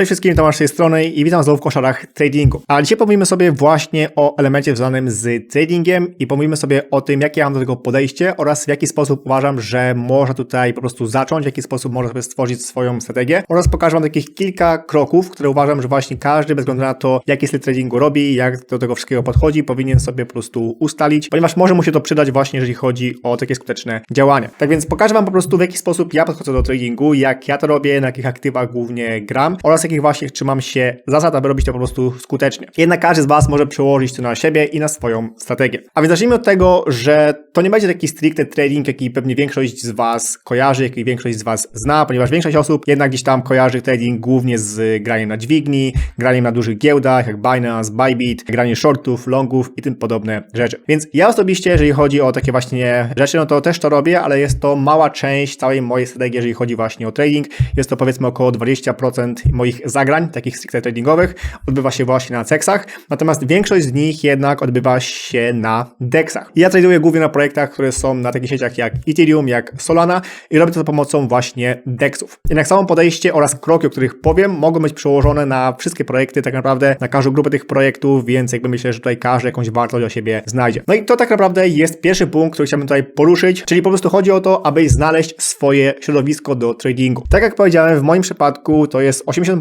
Cześć wszystkim, Tomasz z tej strony i witam znowu w koszarach tradingu. A dzisiaj pomówimy sobie właśnie o elemencie związanym z tradingiem i pomówimy sobie o tym, jakie mam do tego podejście oraz w jaki sposób uważam, że można tutaj po prostu zacząć, w jaki sposób można sobie stworzyć swoją strategię oraz pokażę wam takich kilka kroków, które uważam, że właśnie każdy bez względu na to, jaki styl tradingu robi, jak do tego wszystkiego podchodzi, powinien sobie po prostu ustalić, ponieważ może mu się to przydać właśnie, jeżeli chodzi o takie skuteczne działania. Tak więc pokażę wam po prostu, w jaki sposób ja podchodzę do tradingu, jak ja to robię, na jakich aktywach głównie gram oraz jakich właśnie trzymam się zasad, aby robić to po prostu skutecznie. Jednak każdy z Was może przełożyć to na siebie i na swoją strategię. A więc zacznijmy od tego, że to nie będzie taki stricte trading, jaki pewnie większość z Was kojarzy, jaki większość z Was zna, ponieważ większość osób jednak gdzieś tam kojarzy trading głównie z graniem na dźwigni, graniem na dużych giełdach, jak Binance, Bybit, graniem shortów, longów i tym podobne rzeczy. Więc ja osobiście, jeżeli chodzi o takie właśnie rzeczy, no to też to robię, ale jest to mała część całej mojej strategii, jeżeli chodzi właśnie o trading. Jest to powiedzmy około 20% moich zagrań, takich stricte tradingowych, odbywa się właśnie na CEXach, natomiast większość z nich jednak odbywa się na DEXach. Ja traduję głównie na projektach, które są na takich sieciach jak Ethereum, jak Solana i robię to za pomocą właśnie DEXów. Jednak samo podejście oraz kroki, o których powiem, mogą być przełożone na wszystkie projekty, tak naprawdę na każdą grupę tych projektów, więc jakby myślę, że tutaj każdy jakąś wartość o siebie znajdzie. No i to tak naprawdę jest pierwszy punkt, który chciałbym tutaj poruszyć, czyli po prostu chodzi o to, aby znaleźć swoje środowisko do tradingu. Tak jak powiedziałem, w moim przypadku to jest 80%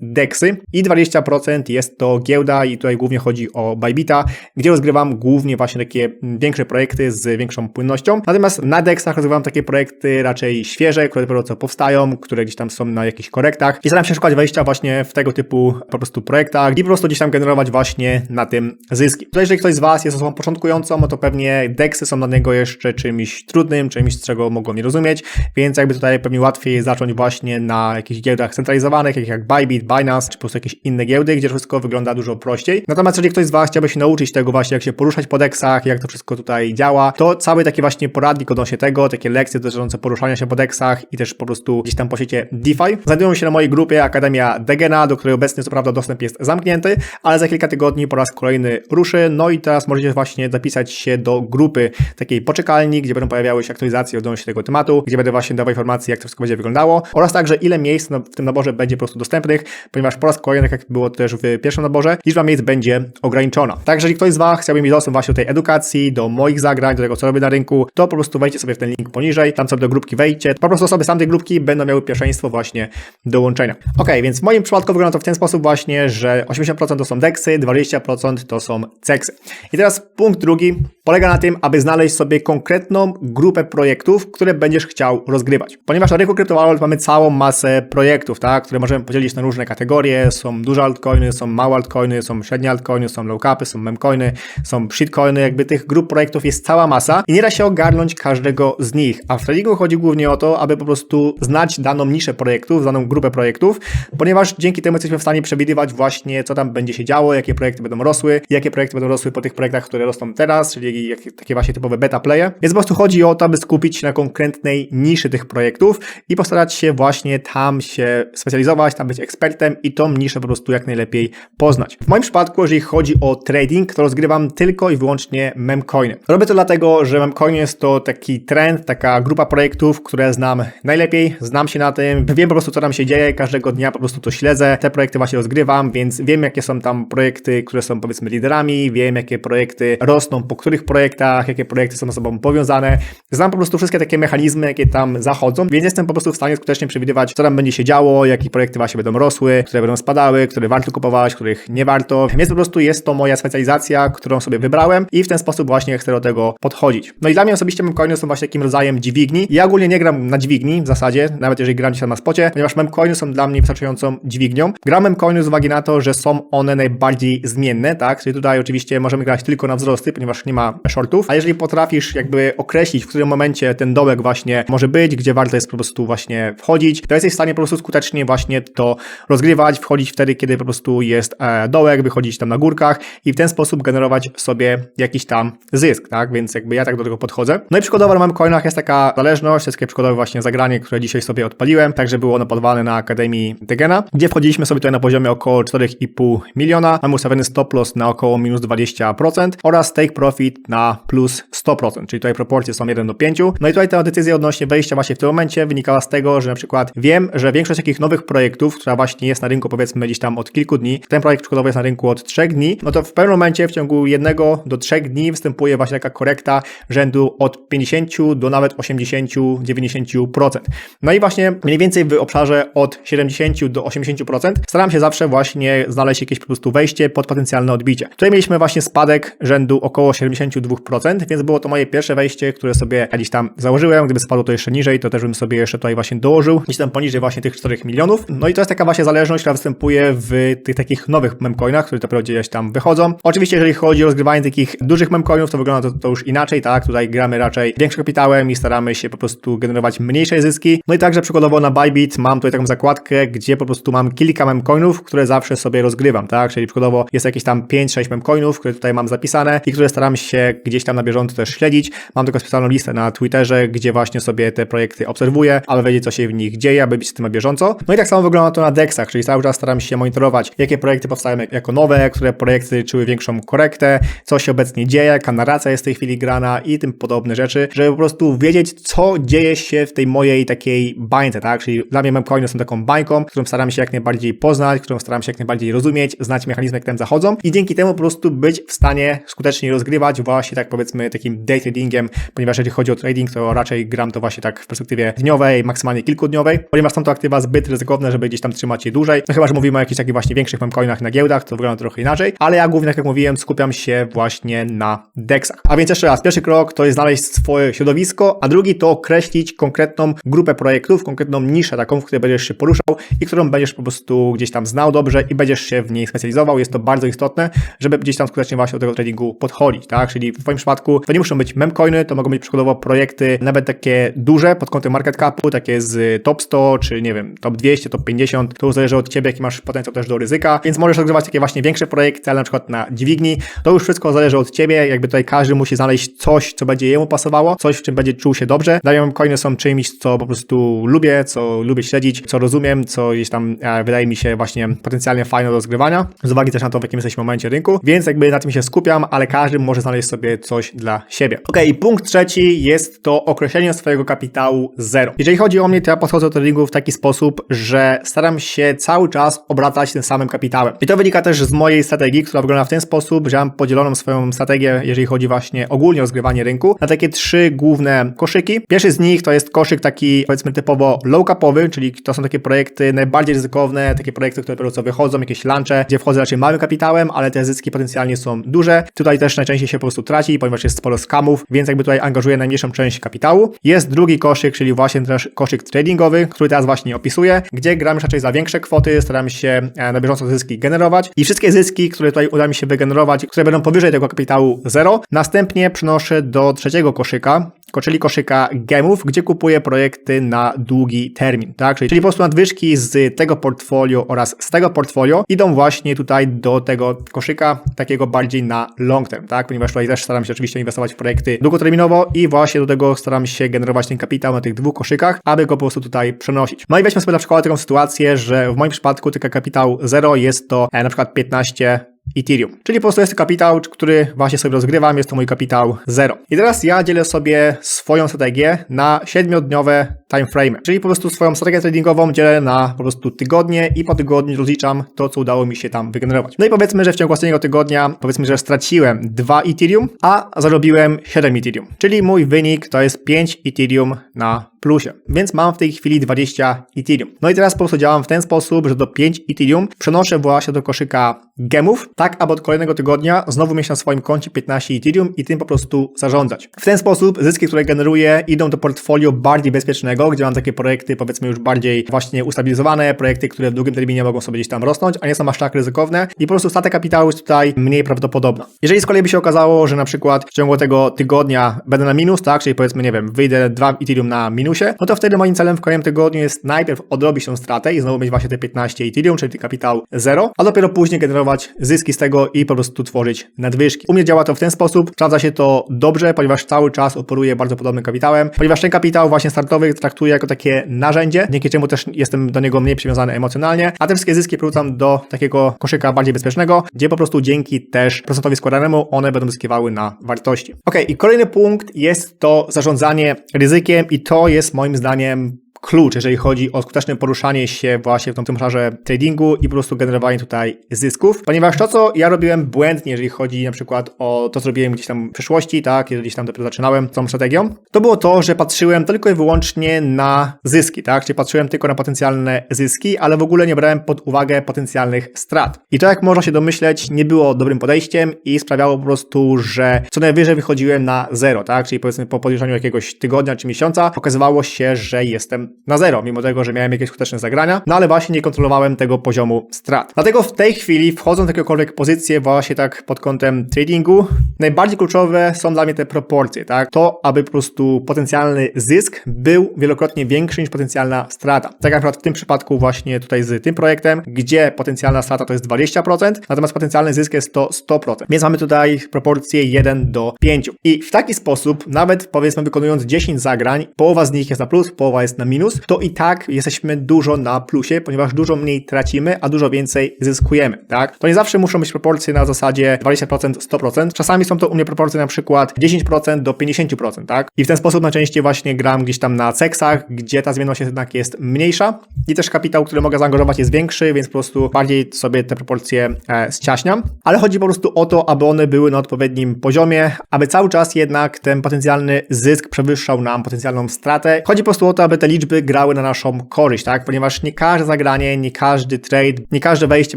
DEXy i 20% jest to giełda i tutaj głównie chodzi o Bybita, gdzie rozgrywam głównie właśnie takie większe projekty z większą płynnością. Natomiast na DEXach rozgrywam takie projekty raczej świeże, które dopiero co powstają, które gdzieś tam są na jakichś korektach i staram się szukać wejścia właśnie w tego typu po prostu projektach i po prostu gdzieś tam generować właśnie na tym zyski. Tutaj jeżeli ktoś z Was jest osobą początkującą, no to pewnie DEXy są dla niego jeszcze czymś trudnym, czymś, czego mogą nie rozumieć, więc jakby tutaj pewnie łatwiej zacząć właśnie na jakichś giełdach centralizowanych, takich jak Bybit, Binance, czy po prostu jakieś inne giełdy, gdzie wszystko wygląda dużo prościej. Natomiast jeżeli ktoś z Was chciałby się nauczyć tego właśnie, jak się poruszać po deksach, jak to wszystko tutaj działa, to cały taki właśnie poradnik odnośnie tego, takie lekcje dotyczące poruszania się po deksach i też po prostu gdzieś tam po DeFi, znajdują się na mojej grupie Akademia Degena, do której obecnie co prawda dostęp jest zamknięty, ale za kilka tygodni po raz kolejny ruszy, no i teraz możecie właśnie zapisać się do grupy takiej poczekalni, gdzie będą pojawiały się aktualizacje odnośnie tego tematu, gdzie będę właśnie dawał informacje, jak to wszystko będzie wyglądało oraz także ile miejsc w tym naborze będzie po prostu dostępnych, ponieważ po raz kolejny, jak było też w pierwszym naborze, liczba miejsc będzie ograniczona. Także jeżeli ktoś z Was chciałby mieć dostęp właśnie do tej edukacji, do moich zagrań, do tego, co robię na rynku, to po prostu wejdźcie sobie w ten link poniżej, tam sobie do grupki wejdźcie, po prostu osoby z tamtej grupki będą miały pierwszeństwo właśnie dołączenia. Ok, więc w moim przypadku wygląda to w ten sposób właśnie, że 80% to są deksy, 20% to są ceksy. I teraz punkt drugi polega na tym, aby znaleźć sobie konkretną grupę projektów, które będziesz chciał rozgrywać. Ponieważ na rynku kryptowalut mamy całą masę projektów, tak, które możemy podzielić na różne kategorie, są duże altcoiny, są małe altcoiny, są średnie altcoiny, są low capy, są memcoiny, są shitcoiny, jakby tych grup projektów jest cała masa i nie da się ogarnąć każdego z nich, a w tradingu chodzi głównie o to, aby po prostu znać daną niszę projektów, daną grupę projektów, ponieważ dzięki temu jesteśmy w stanie przewidywać właśnie, co tam będzie się działo, jakie projekty będą rosły, jakie projekty będą rosły po tych projektach, które rosną teraz, czyli takie właśnie typowe beta playe. Więc po prostu chodzi o to, aby skupić się na konkretnej niszy tych projektów i postarać się właśnie tam się specjalizować, tam być ekspertem i tą niszę po prostu jak najlepiej poznać. W moim przypadku, jeżeli chodzi o trading, to rozgrywam tylko i wyłącznie memcoiny. Robię to dlatego, że memcoin jest to taki trend, taka grupa projektów, które znam najlepiej, znam się na tym, wiem po prostu co tam się dzieje, każdego dnia po prostu to śledzę, te projekty właśnie rozgrywam, więc wiem jakie są tam projekty, które są powiedzmy liderami, wiem jakie projekty rosną po których projektach, jakie projekty są ze sobą powiązane, znam po prostu wszystkie takie mechanizmy, jakie tam zachodzą, więc jestem po prostu w stanie skutecznie przewidywać, co tam będzie się działo, jakie projekty właśnie będą rosły, które będą spadały, które warto kupować, których nie warto, więc po prostu jest to moja specjalizacja, którą sobie wybrałem i w ten sposób właśnie chcę do tego podchodzić. No i dla mnie osobiście memcoiny są właśnie takim rodzajem dźwigni. Ja ogólnie nie gram na dźwigni w zasadzie, nawet jeżeli gram dzisiaj na spocie, ponieważ memcoiny są dla mnie wystarczającą dźwignią. Gram memcoiny z uwagi na to, że są one najbardziej zmienne, tak? Czyli tutaj oczywiście możemy grać tylko na wzrosty, ponieważ nie ma shortów, a jeżeli potrafisz jakby określić, w którym momencie ten dołek właśnie może być, gdzie warto jest po prostu właśnie wchodzić, to jesteś w stanie po prostu skutecznie właśnie to rozgrywać, wchodzić wtedy, kiedy po prostu jest e, dołek, wychodzić tam na górkach i w ten sposób generować sobie jakiś tam zysk, tak? Więc jakby ja tak do tego podchodzę. No i przykładowo na mam coinach jest taka zależność, jest takie przykładowe właśnie zagranie, które dzisiaj sobie odpaliłem, także było ono podwane na Akademii Degena, gdzie wchodziliśmy sobie tutaj na poziomie około 4,5 miliona, mamy ustawiony stop loss na około minus 20% oraz take profit na plus 100%, czyli tutaj proporcje są 1 do 5. No i tutaj ta decyzja odnośnie wejścia właśnie w tym momencie wynikała z tego, że na przykład wiem, że większość takich nowych projektów, która właśnie jest na rynku powiedzmy gdzieś tam od kilku dni, ten projekt przykładowo jest na rynku od trzech dni, no to w pewnym momencie w ciągu jednego do trzech dni występuje właśnie taka korekta rzędu od 50 do nawet 80-90%. No i właśnie mniej więcej w obszarze od 70 do 80% staram się zawsze właśnie znaleźć jakieś po prostu wejście pod potencjalne odbicie. Tutaj mieliśmy właśnie spadek rzędu około 72%, więc było to moje pierwsze wejście, które sobie gdzieś tam założyłem. Gdyby spadło to jeszcze niżej, to też bym sobie jeszcze tutaj właśnie dołożył, gdzieś tam poniżej właśnie tych 4 milionów. No i to jest taka właśnie zależność, która występuje w tych takich nowych memcoinach, które dopiero gdzieś tam wychodzą. Oczywiście, jeżeli chodzi o rozgrywanie takich dużych memcoinów, to wygląda to, to już inaczej, tak? Tutaj gramy raczej większym kapitałem i staramy się po prostu generować mniejsze zyski. No i także przykładowo na Bybit mam tutaj taką zakładkę, gdzie po prostu mam kilka memcoinów, które zawsze sobie rozgrywam, tak? Czyli przykładowo jest jakieś tam 5-6 memcoinów, które tutaj mam zapisane i które staram się gdzieś tam na bieżąco też śledzić. Mam tylko specjalną listę na Twitterze, gdzie właśnie sobie te projekty obserwuję, aby wiedzieć, co się w nich dzieje, aby być z tym na bieżąco. No i tak samo wygląda to na Dexach, czyli cały czas staram się monitorować, jakie projekty powstają jako nowe, które projekty czyły większą korektę, co się obecnie dzieje, jaka narracja jest w tej chwili grana i tym podobne rzeczy, żeby po prostu wiedzieć, co dzieje się w tej mojej takiej bańce, tak? Czyli dla mnie memcoiny są taką bańką, którą staram się jak najbardziej poznać, którą staram się jak najbardziej rozumieć, znać mechanizmy, jak tam zachodzą i dzięki temu po prostu być w stanie skutecznie rozgrywać właśnie tak powiedzmy takim day tradingiem, ponieważ jeżeli chodzi o trading, to raczej gram to właśnie tak w perspektywie dniowej, maksymalnie kilkudniowej, ponieważ są to aktywa zbyt ryzykowne, żeby gdzieś tam trzymać je dłużej. No chyba, że mówimy o jakichś takich właśnie większych memcoinach na giełdach, to wygląda trochę inaczej, ale ja głównie, jak mówiłem, skupiam się właśnie na dexach. A więc jeszcze raz, pierwszy krok to jest znaleźć swoje środowisko, a drugi to określić konkretną grupę projektów, konkretną niszę taką, w której będziesz się poruszał i którą będziesz po prostu gdzieś tam znał dobrze i będziesz się w niej specjalizował. Jest to bardzo istotne, żeby gdzieś tam skutecznie właśnie do tego tradingu podchodzić, tak? Czyli w Twoim przypadku to nie muszą być memcoiny, to mogą być przykładowo projekty nawet takie duże pod kątem market capu, takie z top 100, czy nie wiem, top 200, top 50, to już zależy od Ciebie, jaki masz potencjał też do ryzyka, więc możesz rozgrywać takie właśnie większe projekty, ale na przykład na dźwigni, to już wszystko zależy od Ciebie, jakby tutaj każdy musi znaleźć coś, co będzie jemu pasowało, coś, w czym będzie czuł się dobrze. Daję memcoiny są czymś, co po prostu lubię, co lubię śledzić, co rozumiem, co gdzieś tam e, wydaje mi się właśnie potencjalnie fajne do rozgrywania, z uwagi też na to, w jakim jesteśmy momencie rynku, więc jakby na tym się skupiam, ale każdy może znaleźć sobie coś dla siebie. Ok, punkt trzeci jest to określenie swojego kapitału zero. Jeżeli chodzi o mnie, to ja podchodzę do w taki sposób, że staram się cały czas obracać tym samym kapitałem. I to wynika też z mojej strategii, która wygląda w ten sposób, że mam podzieloną swoją strategię, jeżeli chodzi właśnie ogólnie o rozgrywanie rynku, na takie trzy główne koszyki. Pierwszy z nich to jest koszyk taki powiedzmy typowo low capowy, czyli to są takie projekty najbardziej ryzykowne, takie projekty, które dopiero co wychodzą, jakieś lunche, gdzie wchodzę raczej małym kapitałem, ale te zyski potencjalnie są duże. Tutaj też najczęściej się po prostu traci, ponieważ jest sporo skamów, więc jakby tutaj angażuję najmniejszą część kapitału. Jest drugi koszyk, czyli właśnie też koszyk tradingowy, który teraz właśnie opisuję, gdzie gram raczej za większe kwoty, staram się e, na bieżąco zyski generować i wszystkie zyski, które tutaj uda mi się wygenerować, które będą powyżej tego kapitału zero, następnie przenoszę do trzeciego koszyka, czyli koszyka gemów, gdzie kupuję projekty na długi termin, tak? Czyli, po prostu nadwyżki z tego portfolio oraz z tego portfolio idą właśnie tutaj do tego koszyka takiego bardziej na long term, tak? Ponieważ tutaj też staram się oczywiście inwestować w projekty długoterminowo i właśnie do tego staram się generować ten kapitał na tych dwóch koszykach, aby go po prostu tutaj przenosić. No i weźmy sobie na przykład taką sytuację, że w moim przypadku tylko kapitał 0 jest to e, na przykład 15 Ethereum. Czyli po prostu jest to kapitał, który właśnie sobie rozgrywam, jest to mój kapitał 0. I teraz ja dzielę sobie swoją strategię na 7-dniowe timeframe. Czyli po prostu swoją strategię tradingową dzielę na po prostu tygodnie i po tygodniu rozliczam to, co udało mi się tam wygenerować. No i powiedzmy, że w ciągu ostatniego tygodnia powiedzmy, że straciłem 2 Ethereum, a zarobiłem 7 Ethereum. Czyli mój wynik to jest 5 Ethereum na plusie. Więc mam w tej chwili 20 Ethereum. No i teraz po prostu działam w ten sposób, że do 5 Ethereum przenoszę właśnie do koszyka gemów, tak aby od kolejnego tygodnia znowu mieć na swoim koncie 15 Ethereum i tym po prostu zarządzać. W ten sposób zyski, które generuję idą do portfolio bardziej bezpiecznego, gdzie mam takie projekty powiedzmy już bardziej właśnie ustabilizowane, projekty, które w długim terminie mogą sobie gdzieś tam rosnąć, a nie są aż tak ryzykowne i po prostu stata kapitału jest tutaj mniej prawdopodobna. Jeżeli z kolei by się okazało, że na przykład w ciągu tego tygodnia będę na minus, tak, czyli powiedzmy, nie wiem, wyjdę 2 Ethereum na minusie, no to wtedy moim celem w kolejnym tygodniu jest najpierw odrobić tą stratę i znowu mieć właśnie te 15 Ethereum, czyli kapitał 0, a dopiero później generować zyski z tego i po prostu tworzyć nadwyżki. U mnie działa to w ten sposób, sprawdza się to dobrze, ponieważ cały czas operuję bardzo podobnym kapitałem, ponieważ ten kapitał właśnie startowy traktuję jako takie narzędzie, dzięki czemu też jestem do niego mniej przywiązany emocjonalnie, a te wszystkie zyski wrzucam do takiego koszyka bardziej bezpiecznego, gdzie po prostu dzięki też procentowi składanemu one będą zyskiwały na wartości. Ok, i kolejny punkt jest to zarządzanie ryzykiem i to jest moim zdaniem klucz, jeżeli chodzi o skuteczne poruszanie się właśnie w tym obszarze tradingu i po prostu generowanie tutaj zysków, ponieważ to, co ja robiłem błędnie, jeżeli chodzi na przykład o to, co robiłem gdzieś tam w przeszłości, tak, jeżeli tam dopiero zaczynałem tą strategią, to było to, że patrzyłem tylko i wyłącznie na zyski, tak, czyli patrzyłem tylko na potencjalne zyski, ale w ogóle nie brałem pod uwagę potencjalnych strat. I to, jak można się domyśleć, nie było dobrym podejściem i sprawiało po prostu, że co najwyżej wychodziłem na zero, tak, czyli powiedzmy po podliczaniu jakiegoś tygodnia czy miesiąca okazywało się, że jestem na zero, mimo tego, że miałem jakieś skuteczne zagrania, no ale właśnie nie kontrolowałem tego poziomu strat. Dlatego w tej chwili, wchodząc w jakąkolwiek pozycję właśnie tak pod kątem tradingu, najbardziej kluczowe są dla mnie te proporcje, tak? To, aby po prostu potencjalny zysk był wielokrotnie większy niż potencjalna strata. Tak jak na przykład w tym przypadku właśnie tutaj z tym projektem, gdzie potencjalna strata to jest 20%, natomiast potencjalny zysk jest to 100%. Więc mamy tutaj proporcję 1 do 5. I w taki sposób, nawet powiedzmy wykonując 10 zagrań, połowa z nich jest na plus, połowa jest na minus, to i tak jesteśmy dużo na plusie, ponieważ dużo mniej tracimy, a dużo więcej zyskujemy, tak? To nie zawsze muszą być proporcje na zasadzie 20%, 100%. Czasami są to u mnie proporcje na przykład 10% do 50%, tak? I w ten sposób najczęściej właśnie gram gdzieś tam na seksach, gdzie ta zmienność jednak jest mniejsza i też kapitał, który mogę zaangażować jest większy, więc po prostu bardziej sobie te proporcje e, ściaśniam. Ale chodzi po prostu o to, aby one były na odpowiednim poziomie, aby cały czas jednak ten potencjalny zysk przewyższał nam potencjalną stratę. Chodzi po prostu o to, aby te liczby grały na naszą korzyść, tak? Ponieważ nie każde zagranie, nie każdy trade, nie każde wejście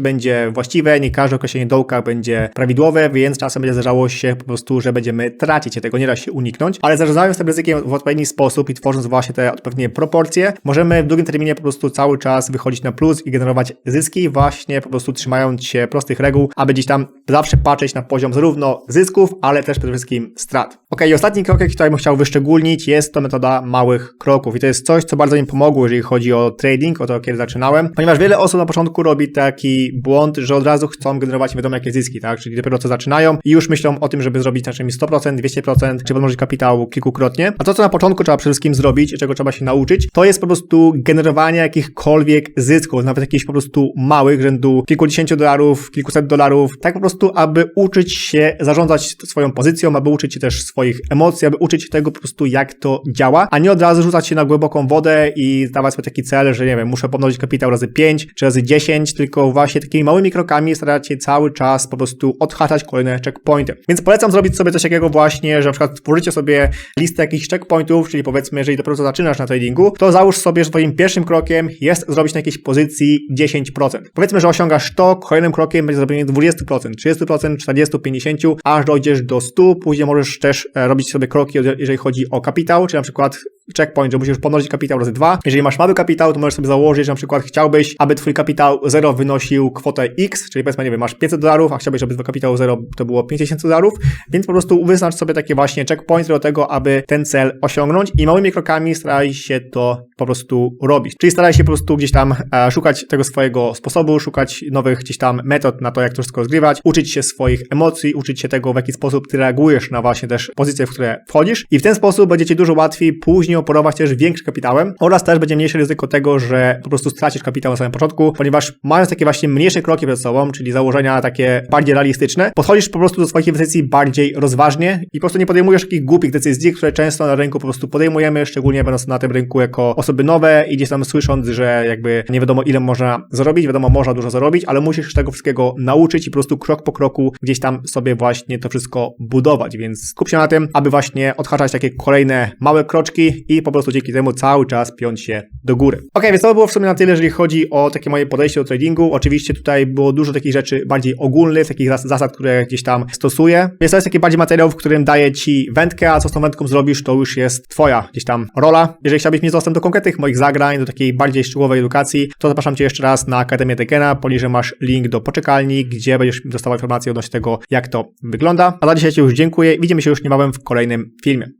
będzie właściwe, nie każde określenie dołka będzie prawidłowe, więc czasem będzie zdarzało się po prostu, że będziemy tracić się, tego nie da się uniknąć, ale zarządzając tym ryzykiem w odpowiedni sposób i tworząc właśnie te odpowiednie proporcje, możemy w długim terminie po prostu cały czas wychodzić na plus i generować zyski właśnie po prostu trzymając się prostych reguł, aby gdzieś tam zawsze patrzeć na poziom zarówno zysków, ale też przede wszystkim strat. Ok, i ostatni krok, jaki tutaj bym chciał wyszczególnić, jest to metoda małych kroków i to jest coś, co bardzo mi pomogło, jeżeli chodzi o trading, o to, kiedy zaczynałem, ponieważ wiele osób na początku robi taki błąd, że od razu chcą generować wiadomo jakie zyski, tak, czyli dopiero co zaczynają i już myślą o tym, żeby zrobić na czymś 100%, 200%, czy pomnożyć kapitał kilkukrotnie, a to, co na początku trzeba przede wszystkim zrobić czego trzeba się nauczyć, to jest po prostu generowanie jakichkolwiek zysków, nawet jakichś po prostu małych, rzędu kilkudziesięciu dolarów, kilkuset dolarów, tak po prostu, aby uczyć się zarządzać swoją pozycją, aby uczyć się też swoich emocji, aby uczyć się tego po prostu, jak to działa, a nie od razu rzucać się na głęboką wodę i zdawać sobie taki cel, że nie wiem, muszę pomnożyć kapitał razy 5 czy razy 10, tylko właśnie takimi małymi krokami starać się cały czas po prostu odhaczać kolejne checkpointy. Więc polecam zrobić sobie coś takiego właśnie, że na przykład tworzycie sobie listę jakichś checkpointów, czyli powiedzmy, jeżeli dopiero zaczynasz na tradingu, to załóż sobie, że twoim pierwszym krokiem jest zrobić na jakiejś pozycji 10%. Powiedzmy, że osiągasz to, kolejnym krokiem będzie zrobienie 20%, 30%, 40%, 50%, aż dojdziesz do 100%, później możesz też e, robić sobie kroki, jeżeli chodzi o kapitał, czy na przykład checkpoint, że musisz pomnożyć kapitał razy 2. Jeżeli masz mały kapitał, to możesz sobie założyć, że na przykład chciałbyś, aby twój kapitał 0 wynosił kwotę X, czyli powiedzmy, nie wiem, masz 500 dolarów, a chciałbyś, żeby twój kapitał 0 to było 5000 dolarów, więc po prostu wyznacz sobie takie właśnie checkpointy do tego, aby ten cel osiągnąć i małymi krokami staraj się to po prostu robić. Czyli staraj się po prostu gdzieś tam e, szukać tego swojego sposobu, szukać nowych gdzieś tam metod na to, jak to wszystko zgrywać, uczyć się swoich emocji, uczyć się tego, w jaki sposób ty reagujesz na właśnie też pozycje, w które wchodzisz i w ten sposób będzie ci dużo łatwiej później operować też większym kapitałem oraz też będzie mniejsze ryzyko tego, że po prostu stracisz kapitał na samym początku, ponieważ mając takie właśnie mniejsze kroki przed sobą, czyli założenia takie bardziej realistyczne, podchodzisz po prostu do swoich inwestycji bardziej rozważnie i po prostu nie podejmujesz takich głupich decyzji, które często na rynku po prostu podejmujemy, szczególnie będąc na tym rynku jako osoby nowe i gdzieś tam słysząc, że jakby nie wiadomo ile można zarobić, wiadomo można dużo zarobić, ale musisz tego wszystkiego nauczyć i po prostu krok po kroku gdzieś tam sobie właśnie to wszystko budować, więc skup się na tym, aby właśnie odhaczać takie kolejne małe kroczki i po prostu dzięki temu cały czas piąć się do góry. Ok, więc to było w sumie na tyle, jeżeli chodzi o takie moje podejście do tradingu. Oczywiście tutaj było dużo takich rzeczy bardziej ogólnych, takich zasad, które gdzieś tam stosuję. Więc to jest taki bardziej materiał, w którym daję Ci wędkę, a co z tą wędką zrobisz, to już jest Twoja gdzieś tam rola. Jeżeli chciałbyś mieć dostęp do konkretnych moich zagrań, do takiej bardziej szczegółowej edukacji, to zapraszam Cię jeszcze raz na Akademię Tekena. Poniżej masz link do poczekalni, gdzie będziesz dostawał informacje odnośnie tego, jak to wygląda. A za dzisiaj Ci już dziękuję. Widzimy się już niebawem w kolejnym filmie.